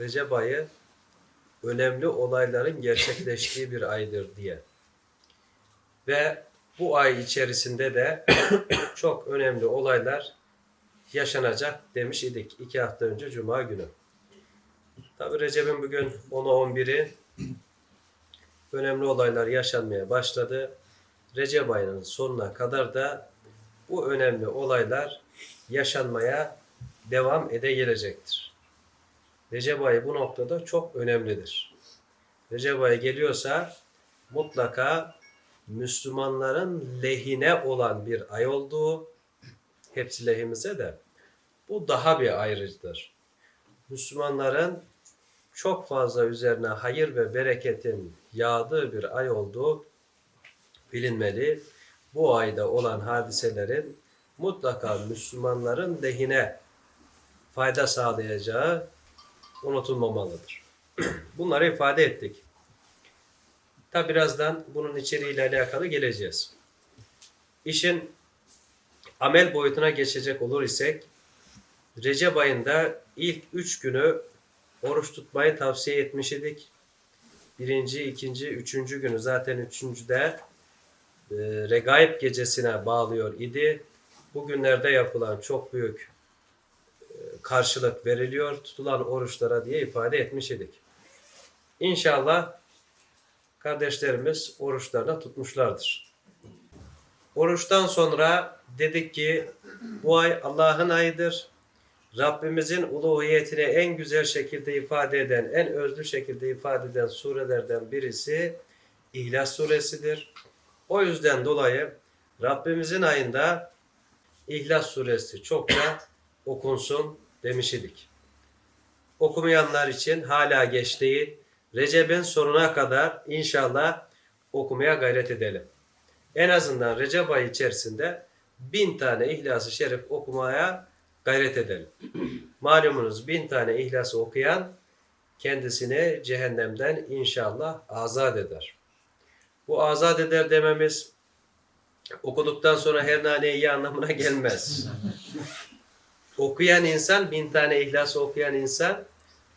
Recep ayı önemli olayların gerçekleştiği bir aydır diye. Ve bu ay içerisinde de çok önemli olaylar yaşanacak demiş idik iki hafta önce Cuma günü. Tabi Recep'in bugün 10'u 11'i önemli olaylar yaşanmaya başladı. Recep ayının sonuna kadar da bu önemli olaylar yaşanmaya devam ede gelecektir. Recep ayı bu noktada çok önemlidir. Recep ayı geliyorsa mutlaka Müslümanların lehine olan bir ay olduğu, hepsi lehimize de bu daha bir ayrıdır. Müslümanların çok fazla üzerine hayır ve bereketin yağdığı bir ay olduğu bilinmeli. Bu ayda olan hadiselerin mutlaka Müslümanların lehine fayda sağlayacağı unutulmamalıdır. Bunları ifade ettik. Tabi birazdan bunun içeriğiyle alakalı geleceğiz. İşin amel boyutuna geçecek olur isek Recep ayında ilk üç günü oruç tutmayı tavsiye etmiş idik. Birinci, ikinci, üçüncü günü zaten üçüncüde e, Regaib gecesine bağlıyor idi. Bugünlerde yapılan çok büyük karşılık veriliyor tutulan oruçlara diye ifade etmiş idik. İnşallah kardeşlerimiz oruçlarını tutmuşlardır. Oruçtan sonra dedik ki bu ay Allah'ın ayıdır. Rabbimizin uluhiyetini en güzel şekilde ifade eden, en özlü şekilde ifade eden surelerden birisi İhlas suresidir. O yüzden dolayı Rabbimizin ayında İhlas suresi çokça okunsun demiş idik. Okumayanlar için hala geç değil. Recep'in sonuna kadar inşallah okumaya gayret edelim. En azından Recep ayı içerisinde bin tane İhlas-ı Şerif okumaya gayret edelim. Malumunuz bin tane İhlas'ı okuyan kendisini cehennemden inşallah azat eder. Bu azat eder dememiz okuduktan sonra her nane iyi anlamına gelmez. okuyan insan, bin tane ihlas okuyan insan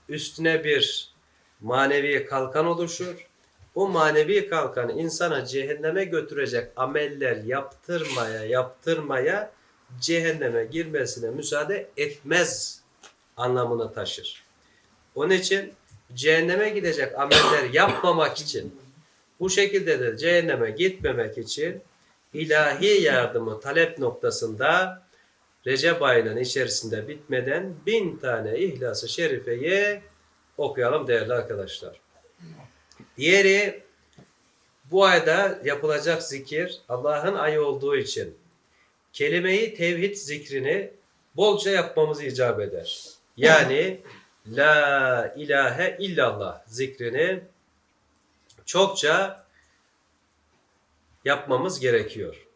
üstüne bir manevi kalkan oluşur. O manevi kalkan insana cehenneme götürecek ameller yaptırmaya yaptırmaya cehenneme girmesine müsaade etmez anlamını taşır. Onun için cehenneme gidecek ameller yapmamak için bu şekilde de cehenneme gitmemek için ilahi yardımı talep noktasında Recep ayının içerisinde bitmeden bin tane İhlas-ı Şerife'yi okuyalım değerli arkadaşlar. Diğeri bu ayda yapılacak zikir Allah'ın ayı olduğu için kelimeyi tevhid zikrini bolca yapmamız icap eder. Yani La ilahe illallah zikrini çokça yapmamız gerekiyor.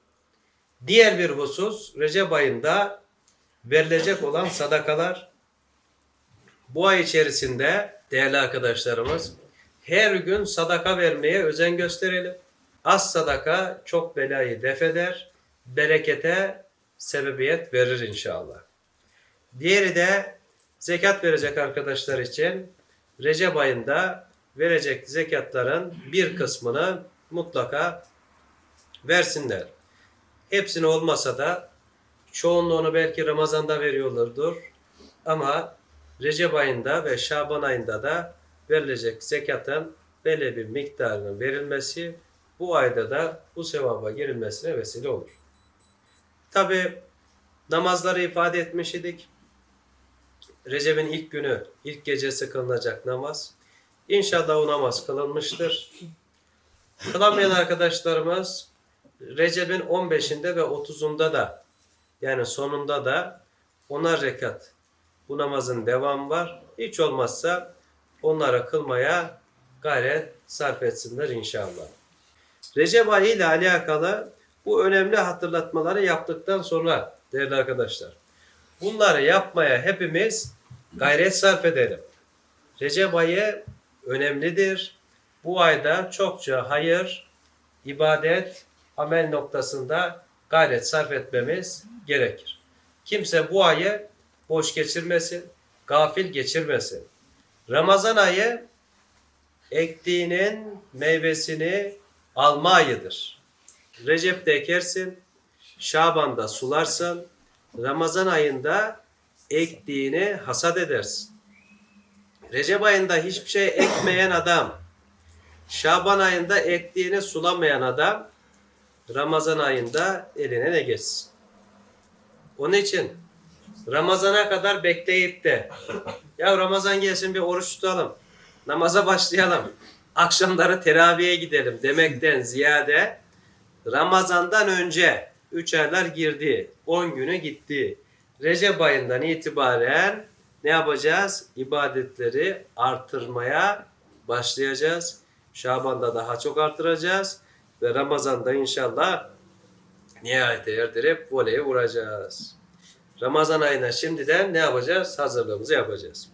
Diğer bir husus Recep ayında verilecek olan sadakalar bu ay içerisinde değerli arkadaşlarımız her gün sadaka vermeye özen gösterelim. Az sadaka çok belayı defeder, berekete sebebiyet verir inşallah. Diğeri de zekat verecek arkadaşlar için Recep ayında verecek zekatların bir kısmını mutlaka versinler. Hepsini olmasa da çoğunluğunu belki Ramazan'da veriyorlardır. Ama Recep ayında ve Şaban ayında da verilecek zekatın belli bir miktarının verilmesi bu ayda da bu sevaba girilmesine vesile olur. Tabi namazları ifade etmiş idik. Recep'in ilk günü, ilk gecesi kılınacak namaz. İnşallah o namaz kılınmıştır. Kılamayan arkadaşlarımız Recep'in 15'inde ve 30'unda da yani sonunda da onar rekat bu namazın devamı var. Hiç olmazsa onlara kılmaya gayret sarf etsinler inşallah. Recep ayı ile alakalı bu önemli hatırlatmaları yaptıktan sonra değerli arkadaşlar bunları yapmaya hepimiz gayret sarf edelim. Recep ayı önemlidir. Bu ayda çokça hayır, ibadet, amel noktasında gayret sarf etmemiz gerekir. Kimse bu ayı boş geçirmesin, gafil geçirmesin. Ramazan ayı ektiğinin meyvesini alma ayıdır. Recep'te ekersin, Şaban'da sularsın, Ramazan ayında ektiğini hasat edersin. Recep ayında hiçbir şey ekmeyen adam, Şaban ayında ektiğini sulamayan adam, Ramazan ayında eline ne geçsin? Onun için Ramazana kadar bekleyip de ya Ramazan gelsin bir oruç tutalım, namaza başlayalım, akşamları teraviye gidelim demekten ziyade Ramazan'dan önce 3 aylar girdi, 10 günü gitti. Recep ayından itibaren ne yapacağız? İbadetleri artırmaya başlayacağız. Şaban'da daha çok artıracağız ve Ramazan'da inşallah nihayete erdirip voleyi vuracağız. Ramazan ayına şimdiden ne yapacağız? Hazırlığımızı yapacağız.